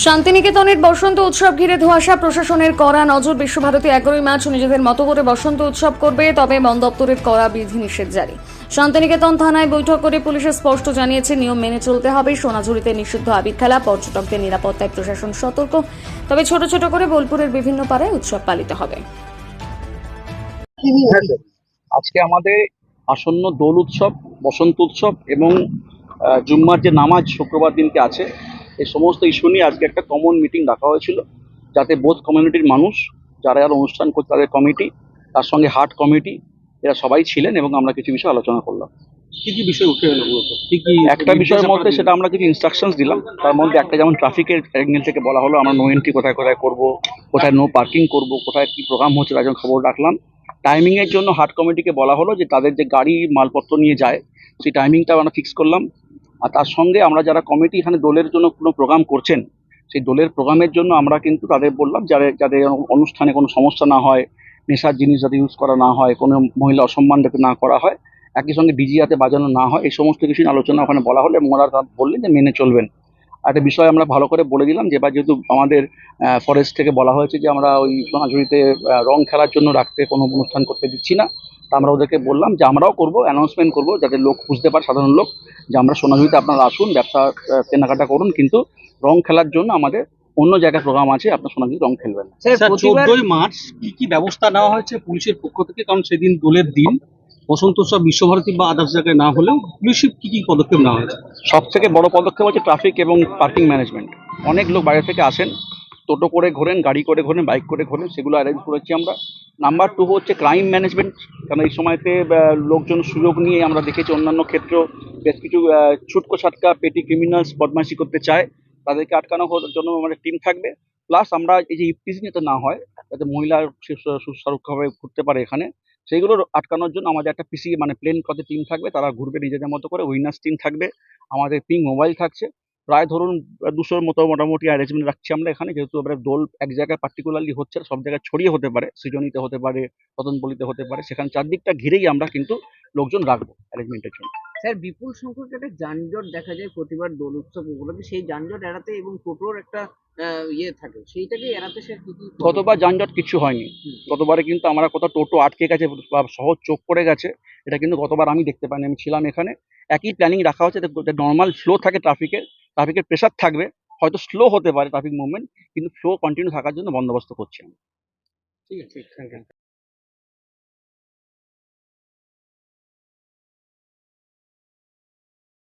শান্তিনিকেতনের বসন্ত উৎসব ঘিরে ধোঁয়াশা প্রশাসনের কড়া নজর বিশ্বভারতী এগারোই মার্চ নিজেদের মতো করে বসন্ত উৎসব করবে, তবে বন দপ্তরের কড়া বিধিনিষেধ জারি। শান্তিনিকেতন থানায় বৈঠক করে পুলিশে স্পষ্ট জানিয়েছে, নিয়ম মেনে চলতে হবে। সোনাঝুরিতে নিষিদ্ধ আবির খেলা, পর্যটকদের নিরাপত্তায় প্রশাসন সতর্ক। তবে ছোট ছোট করে বোলপুরের বিভিন্ন পাড়ায় উৎসব পালিত হবে। হ্যাঁ আজকে আমাদের আসন্ন দোল উৎসব, বসন্ত উৎসব এবং জুম্মার যে নামাজ শুক্রবার দিনকে আছে এই সমস্ত ইস্যু নিয়ে আজকে একটা কমন মিটিং রাখা হয়েছিল যাতে বোধ কমিউনিটির মানুষ যারা যারা অনুষ্ঠান করছে তাদের কমিটি তার সঙ্গে হাট কমিটি এরা সবাই ছিলেন এবং আমরা কিছু বিষয় আলোচনা করলাম। কি কি বিষয় উঠে এলো মূলত? একটা বিষয়ের মধ্যে সেটা আমরা কিছু ইনস্ট্রাকশনস দিলাম। তার মধ্যে একটা যেমন ট্রাফিকের অ্যাঙ্গেল থেকে বলা হলো আমরা নো এন্ট্রি কোথায় কোথায় করব কোথায় নো পার্কিং করব কোথায় কি প্রোগ্রাম হচ্ছে তার জন্য খবর রাখলাম। টাইমিং এর জন্য হাট কমিটিকে বলা হলো যে তাদের যে গাড়ি মালপত্র নিয়ে যায় সেই টাইমিংটা আমরা ফিক্স করলাম। আর তার সঙ্গে আমরা যারা কমিটি এখানে দোলের জন্য কোনো প্রোগ্রাম করছেন, সেই দোলের প্রোগ্রামের জন্য আমরা কিন্তু তাদের বললাম যাদের যাদের অনুষ্ঠানে কোনো সমস্যা না হয়, নেশার জিনিস যাতে ইউজ করা না হয়, কোনো মহিলা অসম্মান যাতে না করা হয়, একই সঙ্গে ডিজি হাতে বাজানো না হয়, এই সমস্ত কিছু আলোচনা ওখানে বলা হলে ওরা বললেন যে মেনে চলবেন। একটা বিষয় আমরা ভালো করে বলে দিলাম যে এবার যেহেতু আমাদের ফরেস্ট থেকে বলা হয়েছে যে আমরা ওই সোনাঝুরিতে রং খেলার জন্য রাখতে কোনো অনুষ্ঠান করতে দিচ্ছি না। তা আমরা ওদেরকে বললাম যে আমরাও করব অ্যানাউন্সমেন্ট করব যাতে লোক বুঝতে পারে সাধারণ লোক যে আমরা সোনাঝুরিতে আপনারা আসুন ব্যবসা কেনাকাটা করুন কিন্তু রং খেলার জন্য আমাদের অন্য জায়গায় প্রোগ্রাম আছে আপনার সোনাঝুরি রং খেলবেন না। স্যার চোদ্দই মার্চ কি কি ব্যবস্থা নেওয়া হয়েছে পুলিশের পক্ষ থেকে? কারণ সেদিন দোলের দিন। উৎসব বিশ্বভারতী বা আদার্স জায়গায় না হলেও পুলিশের কি কি পদক্ষেপ নেওয়া হয়েছে? সব থেকে বড় পদক্ষেপ হচ্ছে ট্রাফিক এবং পার্কিং ম্যানেজমেন্ট অনেক লোক বাইরে থেকে আসেন, টোটো করে ঘোরেন, গাড়ি করে ঘোরেন বাইক করে ঘোরেন, সেগুলো অ্যারেঞ্জ করেছি আমরা। নাম্বার টু হচ্ছে ক্রাইম ম্যানেজমেন্ট কারণ এই সময়তে লোকজন সুযোগ নিয়ে আমরা দেখেছি অন্যান্য ক্ষেত্রেও বেশ কিছু ছুটকো ছাটকা পেটি ক্রিমিনালস বদমাইশি করতে চায়। তাদেরকে আটকানো জন্য আমাদের টিম থাকবে। প্লাস আমরা এই যে ইপটিজিং যাতে না হয়, যাতে মহিলা সুসারুভাবে ঘুরতে পারে এখানে সেইগুলো আটকানোর জন্য আমাদের একটা পিসি মানে প্লেন পথে টিম থাকবে। তারা ঘুরবে নিজেদের মতো করে। উইনার্স টিম থাকবে। আমাদের পিং মোবাইল থাকছে। প্রায় ধরুন, দুশোর মতো মোটামুটি অ্যারেঞ্জমেন্ট রাখছি আমরা এখানে। যেহেতু আমরা দোল এক জায়গায় পার্টিকুলারলি হচ্ছে, সব জায়গায় ছড়িয়ে হতে পারে। সৃজনীতে হতে পারে রতনপল্লিতে হতে পারে। সেখানে চারদিকটা ঘিরেই আমরা কিন্তু লোকজন রাখব অ্যারেঞ্জমেন্টের জন্য। স্যার বিপুল সংখ্যক একটা যানজট দেখা যায় প্রতিবার দোল উৎসব উপলক্ষে। সেই যানজট এড়াতে এবং টোটোর একটা আহ, ইয়ে থাকে সেইটাকে এড়াতে স্যার কি কি গতবার যানজট কিছু হয়নি। গতবারে কিন্তু আমরা কোথাও টোটো আটকে গেছে বা শহর চোখ পড়ে গেছে এটা কিন্তু গতবার আমি দেখতে পাইনি আমি ছিলাম এখানে। একই প্ল্যানিং রাখা হচ্ছে নর্মাল ফ্লো থাকে ট্রাফিকের ট্রাফিকের প্রেশার থাকবে হয়তো স্লো হতে পারে ট্রাফিক মুভমেন্ট কিন্তু ফ্লো কন্টিনিউ থাকার জন্য বন্দোবস্ত করছি আমি। ঠিক আছে থ্যাংক ইউ